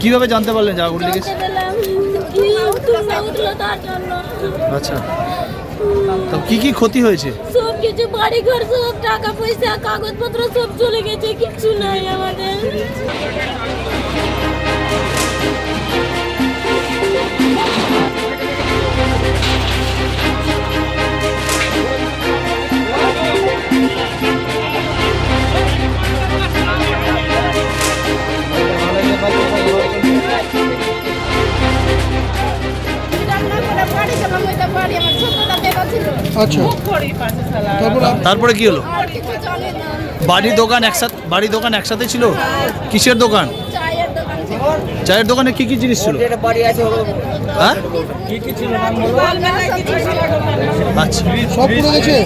কীভাবে জানতে পারলেন যে আগুন লেগেছে? আচ্ছা। তো কি কি ক্ষতি হয়েছে? সব কিছু বাড়ি ঘর সব টাকা পয়সা কাগজপত্র সব চলে গেছে কিছু নাই আমাদের। আচ্ছা। তারপরে কি হলো? বাড়ি দোকান একসাথে বাড়ি দোকান একসাথে ছিল? কিসের দোকান? চায়ের দোকান ছিল। কি কি জিনিস ছিল? হ্যাঁ? আচ্ছা। সব পুড়ে গেছে।